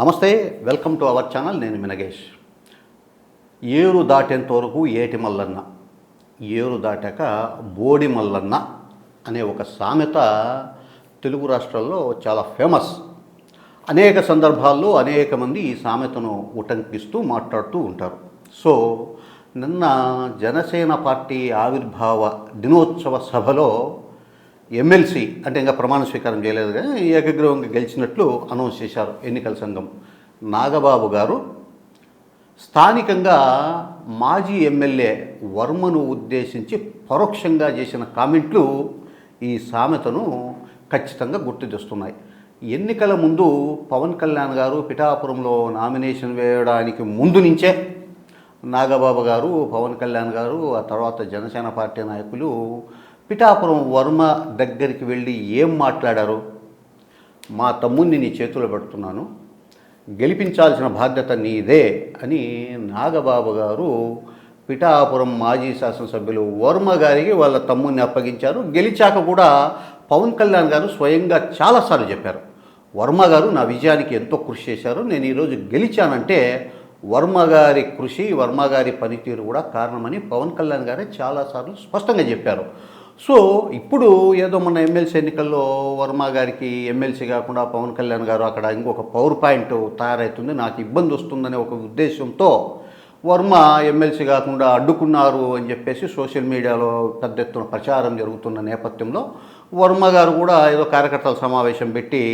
నమస్తే welcome to our channel నేను మినగేష్ ఏరు దాటేంత వరకు ఏటి మల్లన్న? ఏరు దాటాక బోడి మల్లన్న అనే ఒక సామెత తెలుగు రాష్ట్రాల్లో చాలా ఫేమస్. అనేక సందర్భాల్లో అనేక మంది ఈ సామెతను ఉటంకిస్తూ మాట్లాడుతూ ఉంటారు. సో నిన్న జనసేన పార్టీ ఆవిర్భావ దినోత్సవ సభలో ఎమ్మెల్సీ అంటే ఇంకా ప్రమాణ స్వీకారం చేయలేదు కానీ ఏకగ్రీవంగా గెలిచినట్లు అనౌన్స్ చేశారు ఎన్నికల సంఘం. నాగబాబు గారు స్థానికంగా మాజీ ఎమ్మెల్యే వర్మను ఉద్దేశించి పరోక్షంగా చేసిన కామెంట్లు ఈ సామెతను ఖచ్చితంగా గుర్తు తెస్తున్నాయి. ఎన్నికల ముందు పవన్ కళ్యాణ్ గారు పిఠాపురంలో నామినేషన్ వేయడానికి ముందు నుంచే నాగబాబు గారు పవన్ కళ్యాణ్ గారు ఆ తర్వాత జనసేన పార్టీ నాయకులు పిఠాపురం వర్మ దగ్గరికి వెళ్ళి ఏం మాట్లాడారు మా తమ్ముడిని నీ చేతులు పెడుతున్నాను. గెలిపించాల్సిన బాధ్యత నీదే అని నాగబాబు గారు పిఠాపురం మాజీ శాసనసభ్యులు వర్మ గారికి వాళ్ళ తమ్ముడిని అప్పగించారు. గెలిచాక కూడా పవన్ కళ్యాణ్ గారు స్వయంగా చాలాసార్లు చెప్పారు. వర్మ గారు నా విజయానికి ఎంతో కృషి చేశారు. నేను ఈరోజు గెలిచానంటే వర్మ గారి కృషి వర్మ గారి పనితీరు కూడా కారణమని పవన్ కళ్యాణ్ గారే చాలాసార్లు స్పష్టంగా చెప్పారు. సో ఇప్పుడు ఏదో మన ఎమ్మెల్సీ ఎన్నికల్లో వర్మ గారికి ఎమ్మెల్సీ కాకుండా పవన్ కళ్యాణ్ గారు అక్కడ ఇంకొక పవర్ పాయింట్ తయారవుతుంది నాకు ఇబ్బంది వస్తుందనే ఒక ఉద్దేశంతో వర్మ ఎమ్మెల్సీ కాకుండా అడ్డుకున్నారు అని చెప్పేసి సోషల్ మీడియాలో పెద్ద ఎత్తున ప్రచారం జరుగుతున్న నేపథ్యంలో వర్మ గారు కూడా ఏదో కార్యకర్తల సమావేశం పెట్టి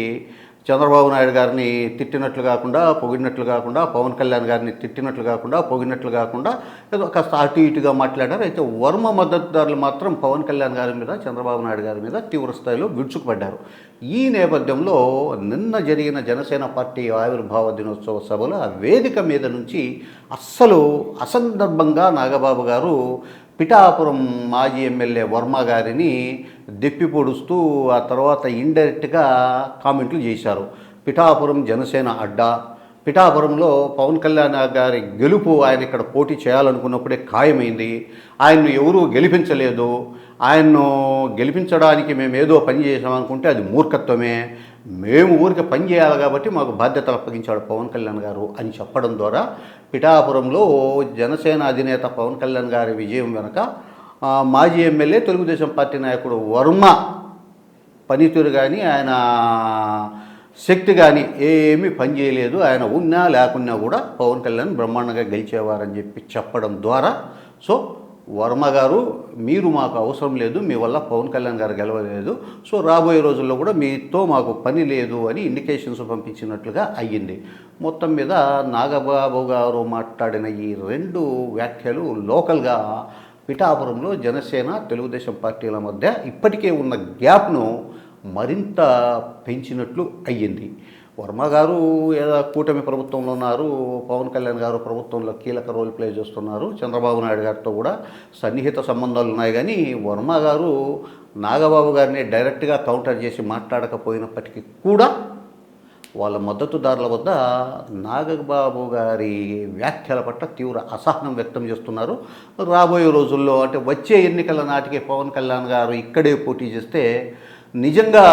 చంద్రబాబు నాయుడు గారిని తిట్టినట్లు కాకుండా పొగిడినట్లు కాకుండా పవన్ కళ్యాణ్ గారిని తిట్టినట్లు కాకుండా పొగిడినట్లు కాకుండా ఏదో కాస్త అటు ఇటుగా మాట్లాడారు. అయితే వర్మ మద్దతుదారులు మాత్రం పవన్ కళ్యాణ్ గారి మీద చంద్రబాబు నాయుడు గారి మీద తీవ్ర స్థాయిలో విడుచుకుపడ్డారు ఈ నేపథ్యంలో నిన్న జరిగిన జనసేన పార్టీ ఆవిర్భావ దినోత్సవ సభలో ఆ వేదిక మీద నుంచి అస్సలు అసందర్భంగా నాగబాబు గారు పిఠాపురం మాజీ ఎమ్మెల్యే వర్మ గారిని దెప్పి పొడుస్తూ ఆ తర్వాత ఇండైరెక్ట్గా కామెంట్లు చేశారు. పిఠాపురం జనసేన అడ్డా. పిఠాపురంలో పవన్ కళ్యాణ్ గారి గెలుపు ఆయన ఇక్కడ పోటీ చేయాలనుకున్నప్పుడే ఖాయమైంది. ఆయన్ను ఎవరూ గెలిపించలేదు. ఆయన్ను గెలిపించడానికి మేము ఏదో పని చేసామనుకుంటే అది మూర్ఖత్వమే. మేము ఊరికి పనిచేయాలి కాబట్టి మాకు బాధ్యతలు అప్పగించాడు పవన్ కళ్యాణ్ గారు అని చెప్పడం ద్వారా పిఠాపురంలో జనసేన అధినేత పవన్ కళ్యాణ్ గారి విజయం వెనుక మాజీ ఎమ్మెల్యే తెలుగుదేశం పార్టీ నాయకుడు వర్మ పనితీరు కానీ ఆయన శక్తి కానీ ఏమీ పనిచేయలేదు ఆయన ఉన్నా లేకున్నా కూడా పవన్ కళ్యాణ్ బ్రహ్మాండంగా గెలిచేవారని చెప్పి చెప్పడం ద్వారా. సో వర్మ గారు మీరు మాకు అవసరం లేదు మీ వల్ల పవన్ కళ్యాణ్ గారు గెలవలేదు. సో రాబోయే రోజుల్లో కూడా మీతో మాకు పని లేదు అని ఇండికేషన్స్ పంపించినట్లుగా అయ్యింది. మొత్తం మీద నాగబాబు గారు మాట్లాడిన ఈ రెండు వ్యాఖ్యలు లోకల్గా పిఠాపురంలో జనసేన తెలుగుదేశం పార్టీల మధ్య ఇప్పటికే ఉన్న గ్యాప్ను మరింత పెంచినట్లు అయ్యింది. వర్మ గారు ఏదో కూటమి ప్రభుత్వంలో ఉన్నారు పవన్ కళ్యాణ్ గారు ప్రభుత్వంలో కీలక రోల్ ప్లే చేస్తున్నారు చంద్రబాబు నాయుడు గారితో కూడా సన్నిహిత సంబంధాలు ఉన్నాయి. కానీ వర్మ గారు నాగబాబు గారిని డైరెక్ట్గా కౌంటర్ చేసి మాట్లాడకపోయినప్పటికీ కూడా వాళ్ళ మద్దతుదారుల వద్ద నాగబాబు గారి వ్యాఖ్యల పట్ల తీవ్ర అసహనం వ్యక్తం చేస్తున్నారు. రాబోయే రోజుల్లో అంటే వచ్చే ఎన్నికల నాటికి పవన్ కళ్యాణ్ గారు ఇక్కడే పోటీ చేస్తే నిజంగా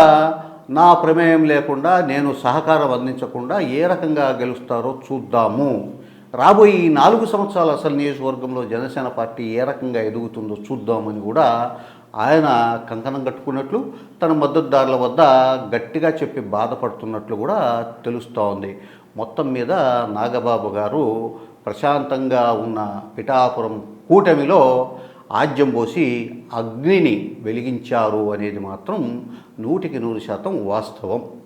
నా ప్రమేయం లేకుండా నేను సహకారం అందించకుండా ఏ రకంగా గెలుస్తారో చూద్దాము. రాబోయే ఈ నాలుగు సంవత్సరాల అసలు నియోజకవర్గంలో జనసేన పార్టీ ఏ రకంగా ఎదుగుతుందో చూద్దామని కూడా ఆయన కంకణం కట్టుకున్నట్లు తన మద్దతుదారుల వద్ద గట్టిగా చెప్పి బాధపడుతున్నట్లు కూడా తెలుస్తూ ఉంది. మొత్తం మీద నాగబాబు గారు ప్రశాంతంగా ఉన్న పిఠాపురం కూటమిలో ఆజ్యం పోసి అగ్నిని వెలిగించారు అనేది మాత్రం నూటికి నూరు శాతం వాస్తవం.